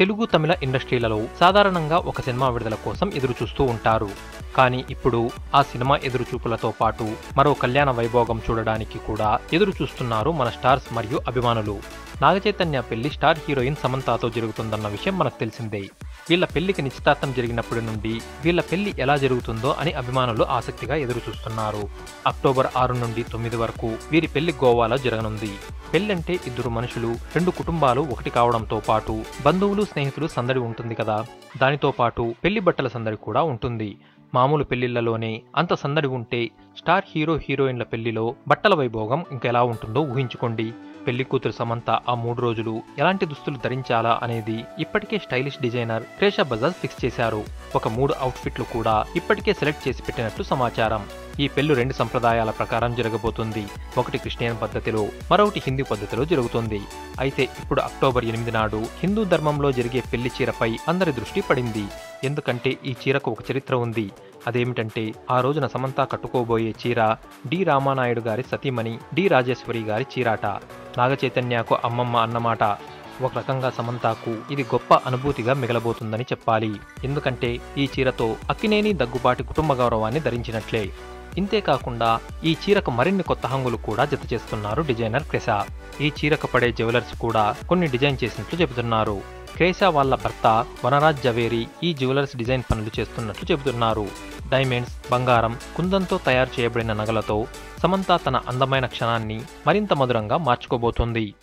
తెలుగు తమిళ ఇండస్ట్రీలలో సాధారణంగా ఒక సినిమా విడుదల కోసం ఎదురు చూస్తూ ఉంటారు. కానీ ఇప్పుడు ఆ సినిమా ఎదురుచూపులతో పాటు మరో కళ్యాణ వైభోగం చూడడానికి కూడా ఎదురు చూస్తున్నారు మన స్టార్స్ మరియు అభిమానులు. నాగచైతన్య పెళ్ళి స్టార్ హీరోయిన్ సమంతాతో జరుగుతుందన్న విషయం మనకు తెలిసిందే. వీళ్ళ పెళ్ళికి నిశ్చితార్థం జరిగినప్పటి నుండి వీళ్ళ పెళ్ళి ఎలా జరుగుతుందో అని అభిమానులు ఆసక్తిగా ఎదురు చూస్తున్నారు అక్టోబర్ ఆరు నుండి తొమ్మిది వరకు వీరి పెళ్ళి గోవాలో జరగనుంది. పెళ్ళంటే ఇద్దరు మనుషులు రెండు కుటుంబాలు ఒకటి కావడంతో పాటు బంధువులు స్నేహితులు సందడి ఉంటుంది కదా. దానితో పాటు పెళ్ళి బట్టల సందడి కూడా ఉంటుంది. మామూలు పెళ్ళిళ్ళలోనే అంత సందడి ఉంటే స్టార్ హీరో హీరోయిన్ల పెళ్ళిలో బట్టల వైభోగం ఇంకెలా ఉంటుందో ఊహించుకోండి. పెళ్ళి కూతురు సమంత ఆ మూడు రోజులు ఎలాంటి దుస్తులు ధరించాలా అనేది ఇప్పటికే stylish designer Kresha Bajaj fix చేశారు. ఒక మూడు అవుట్ఫిట్లు కూడా ఇప్పటికే సెలెక్ట్ చేసి పెట్టినట్లు సమాచారం. ఈ పెళ్ళి రెండు సంప్రదాయాల ప్రకారం జరగబోతుంది. ఒకటి క్రిస్టియన్ పద్ధతిలో మరొకటి హిందూ పద్ధతిలో జరుగుతుంది. అయితే ఇప్పుడు అక్టోబర్ ఎనిమిది నాడు హిందూ ధర్మంలో జరిగే పెళ్ళి చీరపై అందరి దృష్టి పడింది. ఎందుకంటే ఈ చీరకు ఒక చరిత్ర ఉంది. అదేమిటంటే ఆ రోజున సమంత కట్టుకోబోయే చీర డి రామానాయుడు గారి సతీమణి డి రాజేశ్వరి గారి చీరాట. నాగచైతన్యకు అమ్మమ్మ అన్నమాట. ఒక రకంగా సమంతాకు. ఇది గొప్ప అనుభూతిగా మిగలబోతుందని చెప్పాలి. ఎందుకంటే ఈ చీరతో అక్కినేని దగ్గుబాటి కుటుంబ గౌరవాన్ని ధరించినట్లే. ఇంతేకాకుండా ఈ చీరకు మరిన్ని కొత్త హంగులు కూడా జత చేస్తున్నారు డిజైనర్ క్రెసా ఈ చీరకు పడే జ్యువెలర్స్ కూడా కొన్ని డిజైన్ చేసినట్లు చెబుతున్నారు. క్రేసా వాళ్ళ భర్త వనరాజ్ జవేరి ఈ జ్యువెలర్స్ డిజైన్ పనులు చేస్తున్నట్లు చెబుతున్నారు. డైమండ్స్ బంగారం కుందంతో తయారు చేయబడిన నగలతో సమంత తన అందమైన క్షణాన్ని మరింత మధురంగా మార్చుకోబోతోంది.